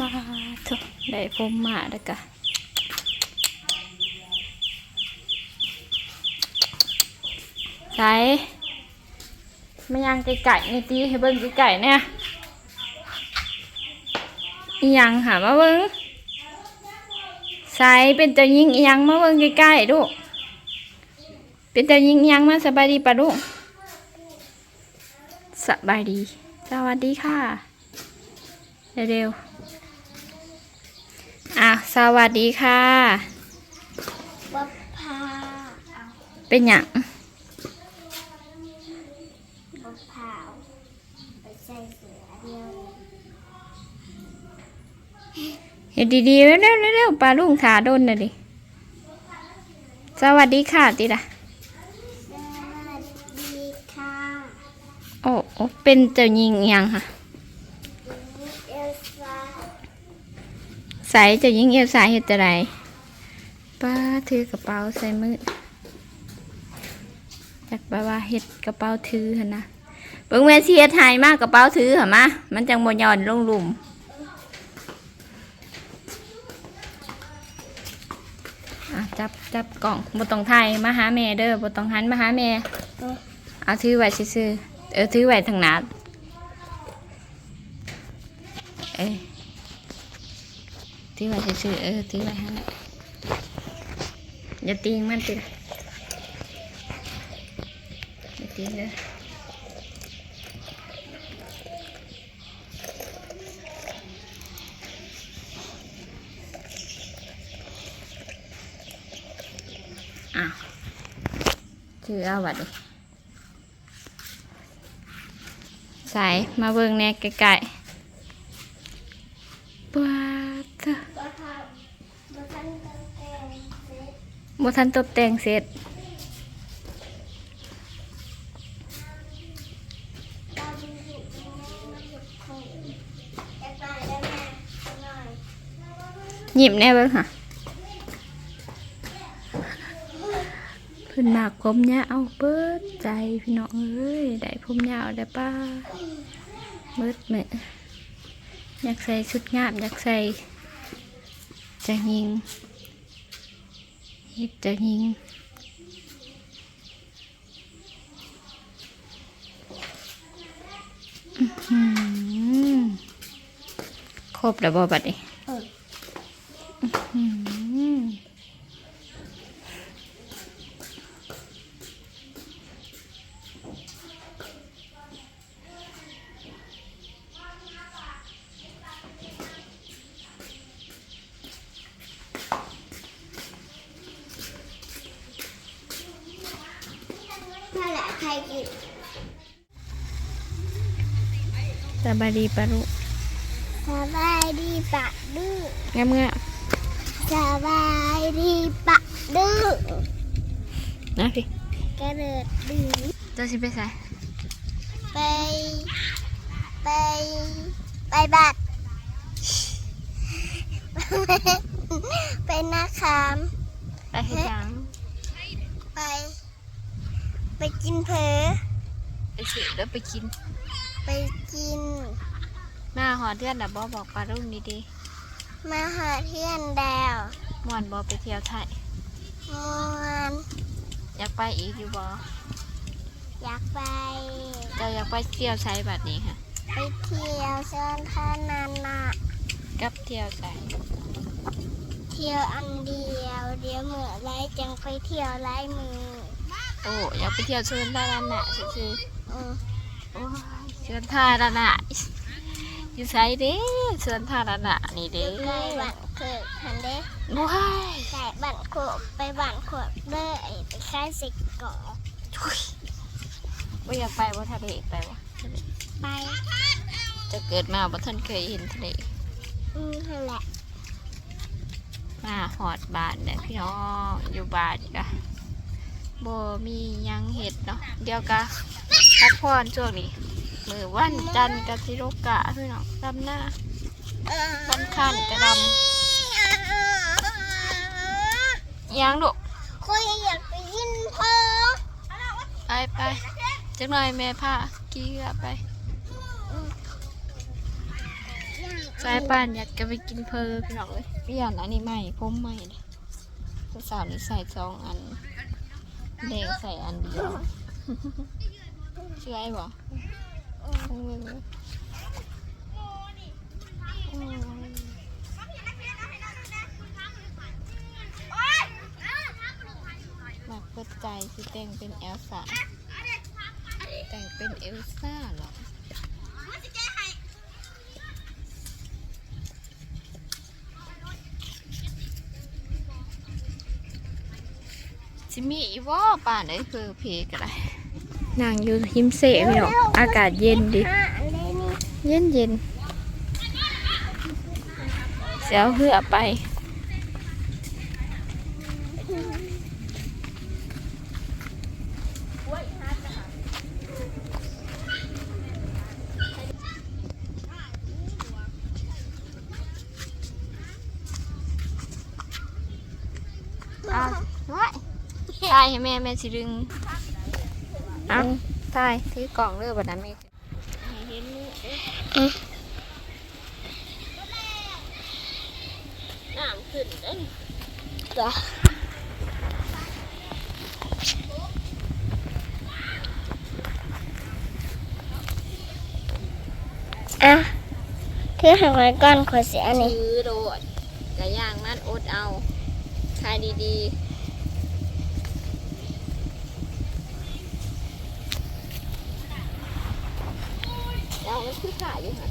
มาเถอะได้ผมมาแล้วกะใส่ไม่ยังไก่ๆนี่ตีให้เบิ้งไก่ๆเนี่ยอียังหามาเบิ้งใส่เป็นเจ้ายิงอียังมาเบิ้งใกล้ๆดูเป็นเจ้ายิงอียังมาสบายดีปะลูกสบายดี สวัสดีค่ะ เร็วๆ สวัสดีค่ะวัดพาเป็นหยังวัดพาไปใส่เสือเดียวเฮ็ดดีๆเร็วๆเร็วๆปลาลุงขาโดนน่ะดิสวัสดีค่ะติละสวัสดีค่ะโอ้โอ้เป็นเจ้าหญิงอิหยังค่ะ เอลซ่า ใส่จ้าหญิงเอลซ่าเฮ็ดอะไรป้าถือกระเป๋าใส่มืออยากแบบว่าเฮ็ดกระเป๋าถือนะเบิ่งแม่สิเฮ็ดให้มากกระเป๋าถือหั่นมามันจังบ่ย่อนลงหลุมอะจับจับกล่องบ่ต้องถ่ายมาหาแม่เด้อบ่ต้องหันมาหาแม่เอาถือไว้ซื่อเออถือไว้ทางน้าเอ้ ยถือไว้ซื่อๆเออถือไว้หั่นน่ะอย่าตีงมัน บ่ทันตกแต่งเสร็จ หยิบแน่เบิ่งค่ะเพิ่นมากผมยาวเบิดใจพี่น้องเอ้ย ได้ผมยาวได้ป้าเบิดมื้ออยากใส่ชุดงามอยากใส่จะยิง เฮ็ดจะยิงอื้อหือครบแล้วบ่บัดนี้ เออ อืมนั่นแหละใครกิน สบายดีปะลูกสบายดีปะดื้องามงามสบายดีปะดื้อๆนะพี่กระเดิดดื้อเจ้าสิไปใส่ไป ไป ไปบัตรไปนาคามไปให้ยังไป ไปกินเพอไปสิแล้วไปกิน ไปกิน มาหอเดือนดับบ่บอกปลาลุงดีมาหาเที่ยนดาวๆม่วนบ่ไปเที่ยวไทย มวนอยากไปอีกอยู่บ่อยากไป เจ้าอยากไปเที่ยวไสบัดนี้ค่ะ ไปเที่ยวเชิญท่านานากับเที่ยวไสเที่ยวอันเดียว เดี๋ยวเมื่อไรจังไปเที่ยวไรมือโอ้อยากไปเที่ยวเชิญท่าละนะซื่ออืมๆโอ้ย เชิญท่าละนะอยู่ไสเด้เชิญท่าละนะนี่เด้ใกล้บ้านเกิดทันเด้ว้ายไก่บ้านโขบไปบ้านโขบเลยไปค่ายสิกเกาะทุยบ่อยากไปบ่ทะเลไปวะไปจะเกิดมาบ่ทันเคยเห็นทะเลอืมนั่นแหละมาหอดบ้านเนี่ยพี่น้องอยู่บ้านกะบ่มีหยังเห็ดเนาะเดี๋ยวกะพักผ่อนช่วงนี้ มือวันจันทร์กับสิโรกะพี่น้องดำหน้าสำคัญกระดำยังลูกคุยอยากไปยินพอไปไปจักหน่อยแม่พากี่กะไปสายป่านอยากจะไปกินเพอพี่น้องเลยเปลี่ยนอันนี้ใหม่ผมใหม่เลยผู้สาวนี่ใส่สองอันเด็กใส่อันเดียวเชื่อไอ้บอ ยมักเปิดใจสิแต่งเป็นเอลซ่าแต่งเป็นเอลซ่าเหรอจิมีอีวอป่านได้คือเพก็ได้ นางอยู่หิมเสะพี่น้องอากาศเย็นดิห้าอันเลยนี่เย็นเย็นเสียวเหือไปเอาไว้ตายให้แม่แม่สิดึงเอาตายถือกล่องเลือบัดนั้นแม่ให้เห็นมือเด้อน้ำขึ้นเด้อจ้ะอะถือให้ไว้ก่อนขอเสียนี่ถือโดดกระย่างมันอดเอาทายดีๆแล้ว มันคือขาอยู่ค่ะ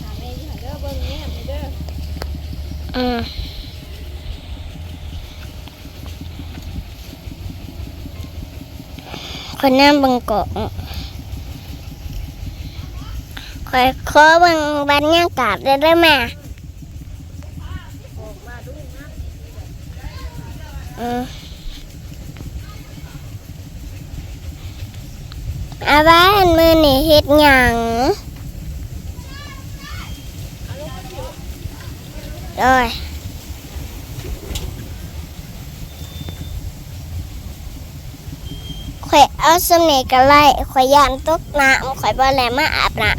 ถามแม่อยู่ค่ะเด้อเบิ่งแม่ไปเด้ออืมคนน้ำบังกอก คอยขอบังบรรยากาศได้ได้ไหมอืมอาบ้านมือนี่เฮ็ดหยังโดยข่อยเอาสำเนกะไล่ข่อยยานตกน้ำข่อยบ่แลมาอาบน้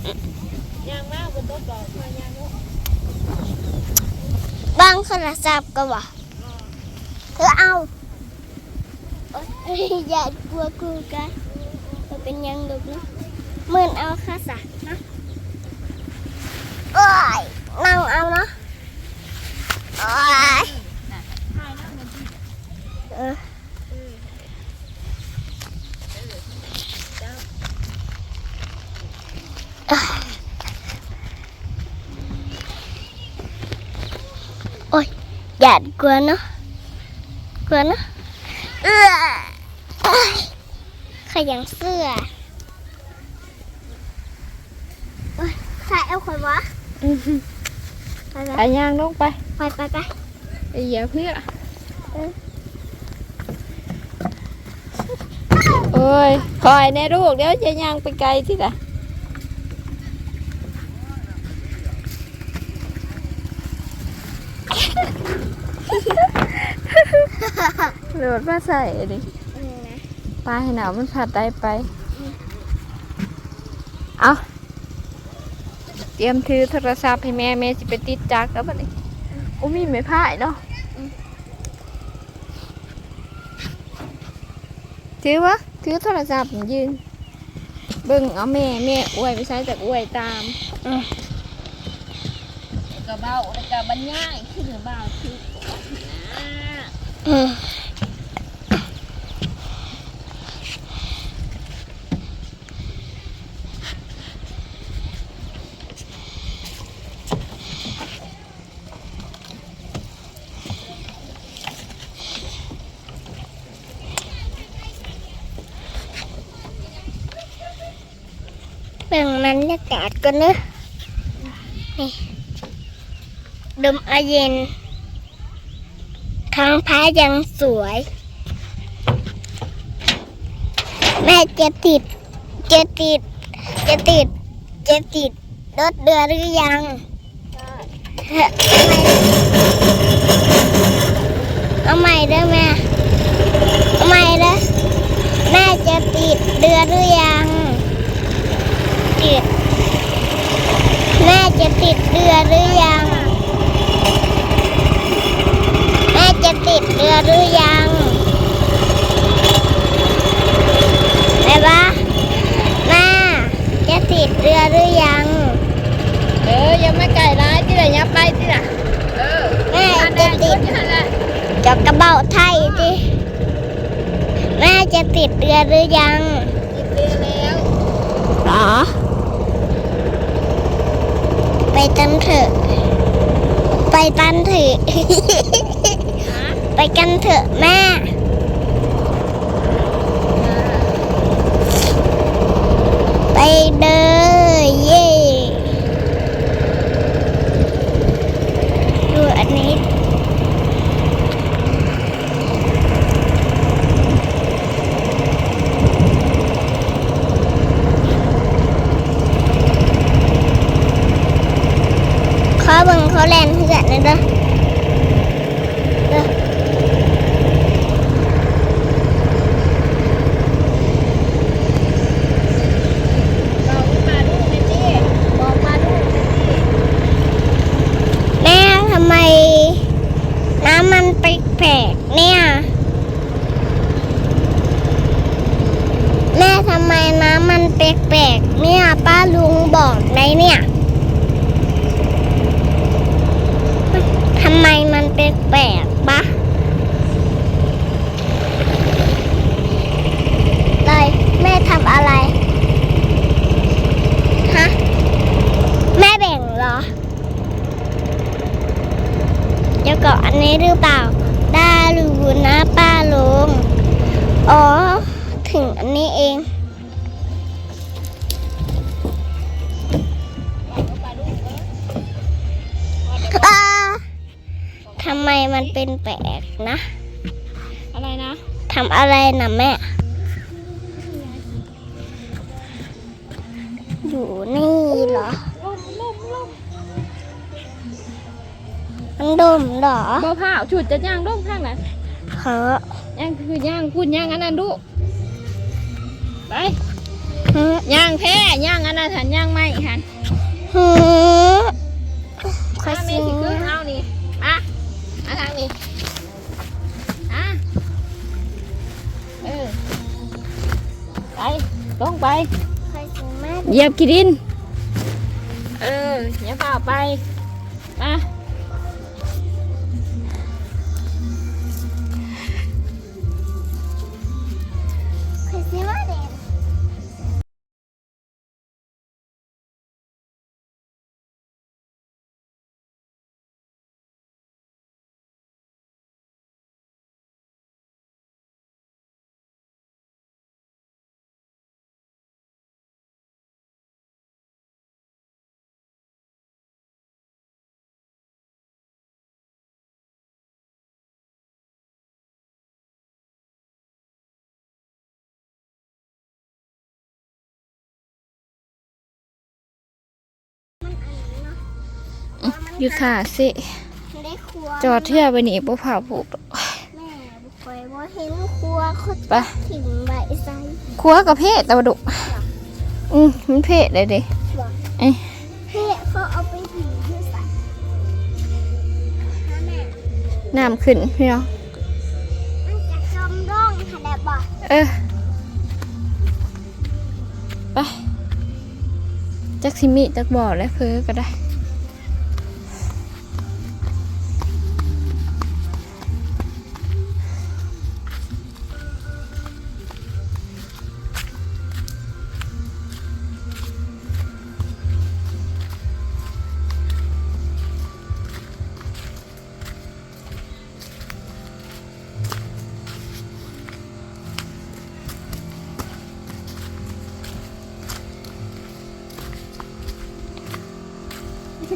ย่างมากบนโต๊ะดอกมายางลูกำ บางโทรศัพท์ก็บ่เธอเอาอย่ากลัวกูกันมันเป็นยังดุกนาะมื่นเอาค่ะสะนะโอ้ยนั่งเอาเนาะโอ้ย อ้ยอย่ากลัวเนาะกลัวเนาะเออโอ้ยขยันเสื้อโอ้ยใครเอาข่อยวะไปไปไปย่างลงไปไปไปไปไปเหยียบเพื่อเออโอ้ยคอยแน่ลูกเดี๋ยวจะย่างไปไกลที่ละ โหลดมาใส่ดิอืมนะปลาให้หนาวมันผัดได้ไป เอาเตรียมถือโทรศัพท์ให้แม่แม่จะไปติดจักรแล้วบัดนี้อุ้มีไม่พ่ายเนาะถือวะถือโทรศัพท์ยืนเบิ่งเอาแม่แม่อวยไปใช้จากอวยตามอืมกระเบ้าแล้วก็บรรยายขึ้นเบาคือ เบิ่งบรรยากาศกันเนอะนี่ดมอาเย็นท้องฟ้ายังสวย แม่จะติด จะติด จะติด จะติดรถเรือหรือยังเอาใหม่เด้อแม่ เอาใหม่เด้อแม่จะติดเดือหรือยัง ติด แม่จะติดเดือนหรือยัง แม่จะติดเรือหรือยังแม่ปะแม่จะติดเรือหรือยัง เออ ยังไม่ไก่ร้ายที่ไหนยับไปที่ไหนเออแม่อันแดจะงติชุดดนั่นแหละจอกกระเป๋าไทยดิแม่จะติดเรือหรือยัง ติดเรือแล้วหรอ ไปกันเถอะ ไปกันเถอะ ไปกันเถอะแม่ไปเดินเย่ดูอันนี้ ข อเบิ่งำอะไรนะแม่ อยู่นี่เหรอล่มล่มล่มมันดมเหรอบ่ผ้าฉุดจะย่างร่มข้างไหนเหรอย่างคือย่างพูดย่างอันนั้นดูไปฮึย่างแพ้ย่างอันนั้นหันย่างไม่หันฮึค่ ไปลงไปค่อยสิมาเหยียบกีดิน เอออย่าเปล่าไป มา อยู่ขาสิได้ครัวจอดเทื่อไปนี่บ่ผ่าผูกแม่บุคอยว่าเห็นครัวเขาไปถิ่งใบไซครัวกับเพศตะวดุอืมมันเพศเลยเด้บอกเอ้ยเพ่เขาเอาไปถิ่งที่ใส่แม่น้ำขึ้นพี่น้องมันจะจมร่องค่ะแดบบอกเออไปจักซิมิจักบ่อและเพอก็ได้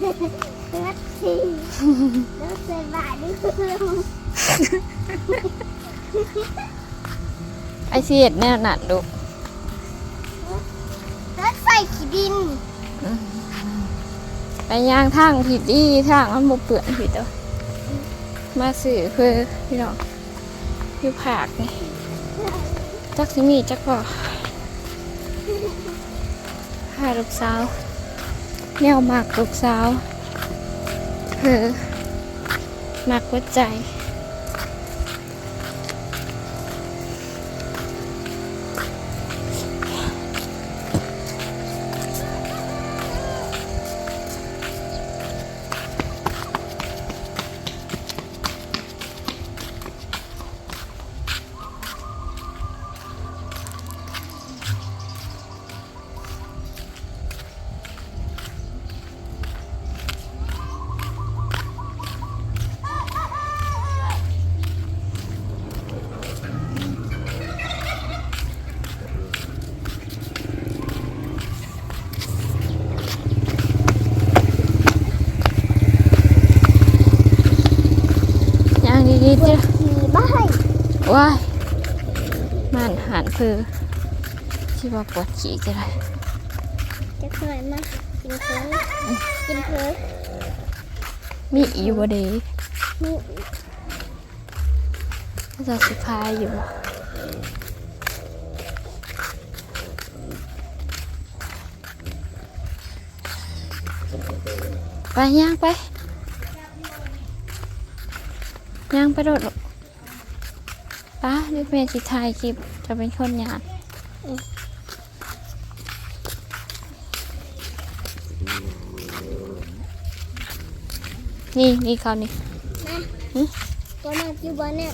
รัดสิรัดใส่บาทนี่คือไอเสียดแน่หนัดดูรัดใส่ขี้ดินไปย่างทางผิดอีทางมันบ่เปื่อนผิดเด้อมาสื่อเพื่อพี่น้องอยู่ผากนี่จักสิมีจักพอพาลูกสาว แนวมากลูกสาวเออมากวัดใจ มันหันเพื่อที่ว่าปวดฉี่จะไรจะเคยมากินเพลินกินเพลินมีอีวเดนี่ก็จะสิพายอยู่ไปย่างไปย่างไปโดด ลูกป้าเดี๋ยวแม่สิถ่ายคลิปจะเป็นคนย่างนี่นี่เขานี่นะตัวนั้นอยู่บนเนี่ย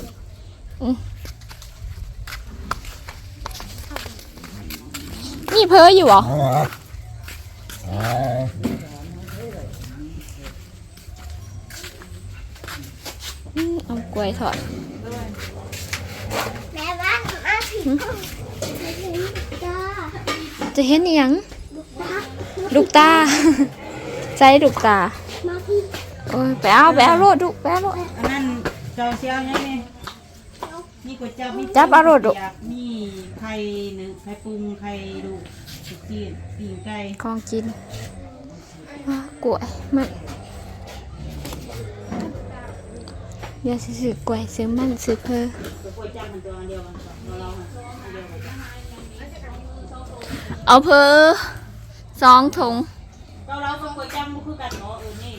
นี่เพ้ออยู่เหรออืมเอากล้วยทอด แม่บ้านมาผิดห้องจ้าจะเห็นอีหยังลูกตาลูกตาใจลูกตามาพี่โอ้ยไปเอาไปเอาโลดดูไปเอาโลดอันนั้นเจ้าเชียวยังไงมีก๋วยจับมีจับเอาโลดดูมีไข่หนึ่งไข่ปรุงไข่ดูสุกี้ปีงไก่ของกินว้ากล้วยมัน เดี๋ยวสิซื้อกล้วยซื้อมันซื้อเพอก๋วยจับมันตัวอันเดียวกันเราเราอันเดียวกันเอาเพอสองถุงเราเรากับก๋วยจับมันคือกันเนาะเออนี่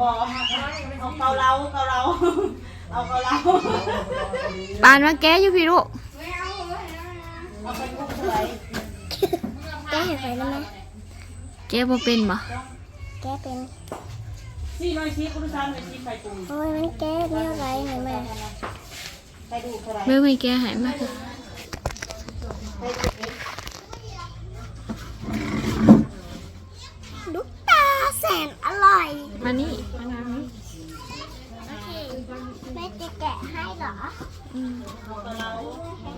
บอกเอาเอาเกาเราเกาเราเอาเกาเราปานมาแก้อยู่พี่ลูกเอาไปกุ้งสวยแกเห็นไหมได้ไหมแก้บ่เป็นบ่แกเป็น นี่น้อยชี้คุณซานน้อยชี้ไข่ปรุงโอ้ยมันแกเนี่ยอะไรเห็นไหมไข่ดูเท่าไหร่เบิ่งไม่แก้หายมากลูกตาแสนอร่อย มานี่มานั่งนี่โอเคแม่จะแกะให้เหรอ อืม เอาเกาเราไข่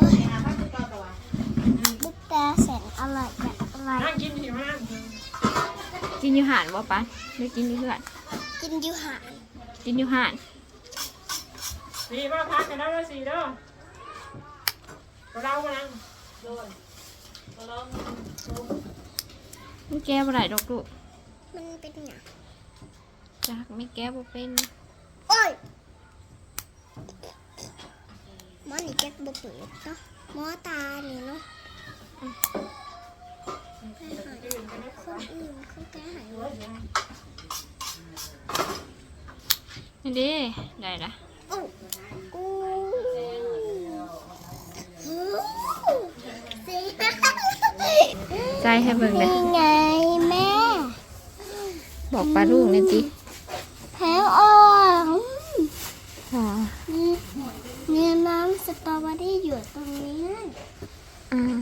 ดูเนี่ยนะพักเกาตัว ลูกตาแสนอร่อยแบบอร่อย กิน อยู่หานบ่ปานหรือกินอยู่เพื่อนกินอยู่หาดกินอยู่หานสี่มาพักกันแล้วนะสี่เด้อเรามานั่งมันแก้บ่ได้ดอกลูกมันเป็นหยังจักไม่แก้บ่เป็นโอ้ยหมอนี่แกะบ่เปิดเนาะหมอตานี่เนาะ ไปหาคนอื่นเขาแก้หายวะนี่เด้ได้ละอู้อู้หูสีใจให้เบิ่งเลยนี่ไงแม่ บอกปลาลูกหนี่อยจิแผงอ่อนอ๋อนี่เนี่ยน้ำสตรอเบอรี่อยู่ตรงนี้ อืม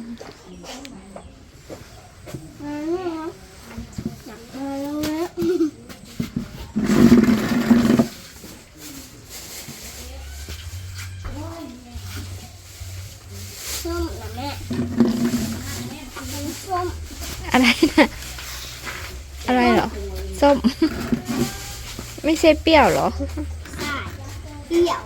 ใช่เปรี้ยวเหรอ ใช่เบียว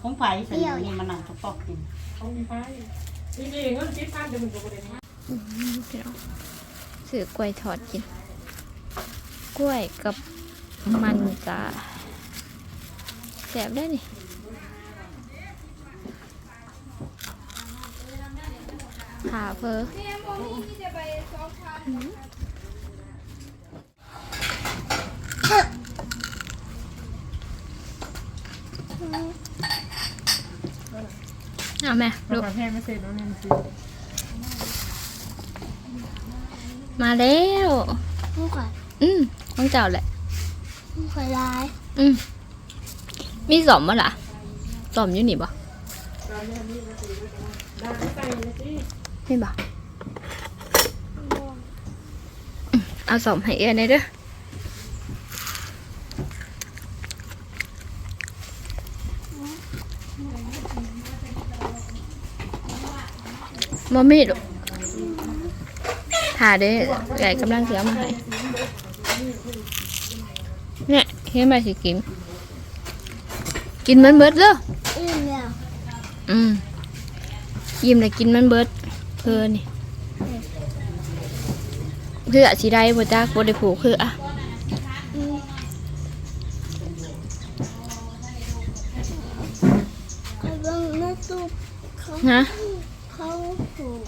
ของไฟใส่นี่มันหนังกระปอกกินขอไผ่นี่เองก็คิดภาพจะมันกระเด็นมากซื้อกล้วยทอดกิน กล้วยกับมันจะาแสบได้นี่ หาเพออืมเอาแม่ลูลูกกแพงไม่เสร็จแล้วเนี่ยมันสิมาแล้วมึงขออืมต้องเจ้าแหละมึงขอลาย อืมมีสอมมั้ล่ะสอมอยู่นี่บ่ ได้ใส่เลยสิมีบ่อืมเอาสอมให้เอื้อนได้เด้อบ่มีดอกถ่า เด้อไก่กำลังเสียมาให้เนี่ยเฮ็ดมาสิกินกินมันเบิดเด้ออิ่มแล้วอืมยิ้มเลยกินมันเบิดเพลินนี่เพื่อสิได้บ่จักบ่ได้ผูกคืออะอืมเขาลงในตู้เขาฮะเขาผูก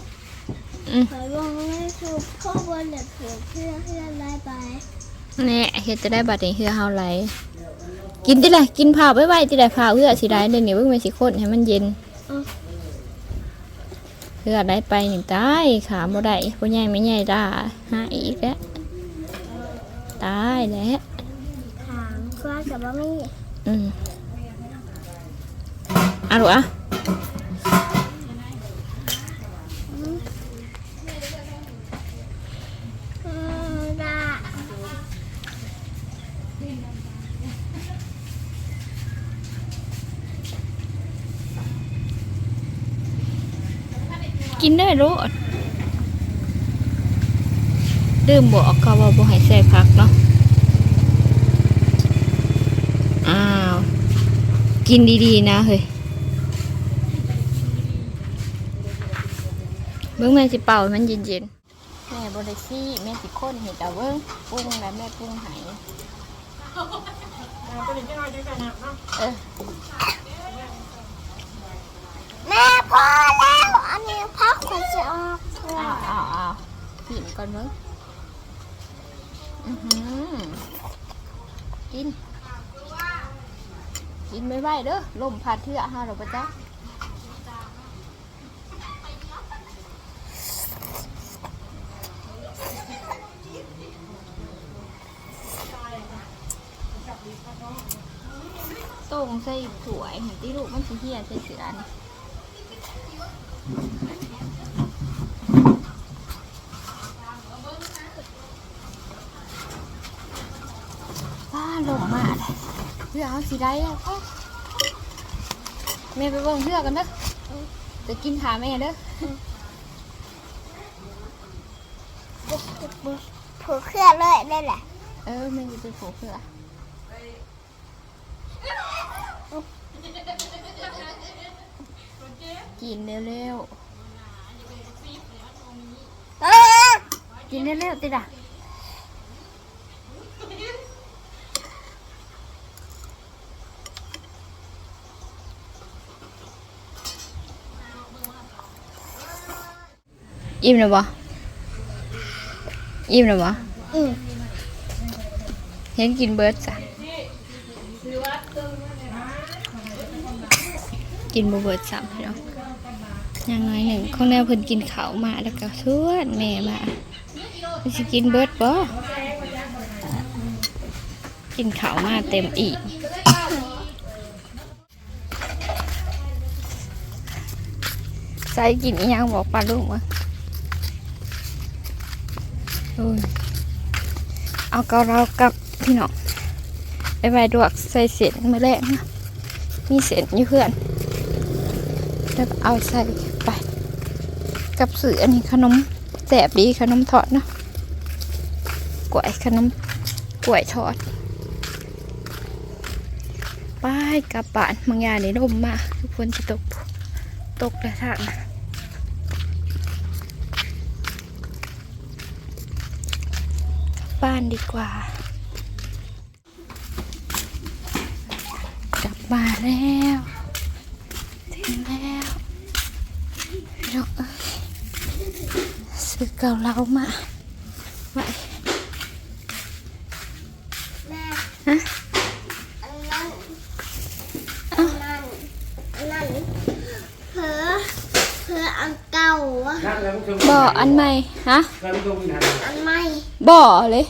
อืมเขาลงในตู้เขาบนแบบผูกเพื่อเพื่อลายไปแน่เฮ็ดจะได้บัดนี้คือเฮาไหลกินติแหละกินผ้าไว้ไว้ติแหละผ้าเพื่อสิได้เดี๋ยวนี้เบิ่งมันสิข้นให้มันเย็น เพื่อได้ไปนี่ตายขาบ่ได้บ่ใหญ่ไม่ใหญ่ด่าหาอีกแล้วตายแล้วถามก็จะว่าไม่อืมอะลูกอะอืมได้ กินได้รู้ดื่มบอกเขาว่าบ่ให้ใส่ผักเนาะ อ้าว กินดีๆนะเฮ้ยเบิ้งแม่สิเป่าให้มันเย็นๆ แม่บริซี่แม่สิข้นเห็ดเอาเบิ้งปรุงแล้วแม่ปรุงใหายเอาตัวนี้จะน้อยจะกันนะเนาะเออแม่พอแล้ว อันนี้พักขวัญจะออกอ้าวอ้าวอ้าวกินก่อนเบิ้งอือหือกิน กินไม่ไหวเด้อลมพัดเทือห้าเราปะจ๊ะต้มใส่ถ้วยเห็นที่ลูกมันสิเหียใส่เสือนี่ป้าลมมาเลยเพื่อเอาสี ได้แล้วพ่อแม่ไปเบิ่งเพื่อกันเด้อจะกินขาแม่เด้อผูกเครื่องเลยได้แหละ เออแม่จะไปผูกเพื่อกินเร็วเออๆกินเร็วๆติดอะ อิ่มแล้วบ่อิ่มแล้วบ่อืมเห็นกินเบิร์ดจ้ะกินบ่เบิร์ดซ้ำพี่น้องอย่างน้อยหนึ่งข้างแนวเพิ่นกินข้าวมาแล้วก็ชวนแม่มาเพิ่นสิกินเบิร์ดบ่กินข้าวมาเต็มอีกใส่กินอีหยังบอกปลาลูกมา โอ้ยเอาเกาเรากับพี่น้องไปไว้ดวกใส่เศษมาแรกนะมีเศษอยู่เพื่อนแล้วเอาใส่ไป กับสื่ออันนี้ขนมแสบดีขนมทอดเนาะกล้วยขนมกล้วยทอดป้ายกลับบ้านบางอย่างนี่ลมมาทุกคนจะตกตกแต่ทางกลั บ้านดีกว่า กลับมาแล้วถึงแล้วพี่น้องเอ้ยซื้อเกาเหลามาไว้ แม่ ฮะ อันนั้นอันนั้นอันนั้นเผลอเผลออันเก่าอะ บ่ ออันใหม่ฮะอันใหม่บ่อเลย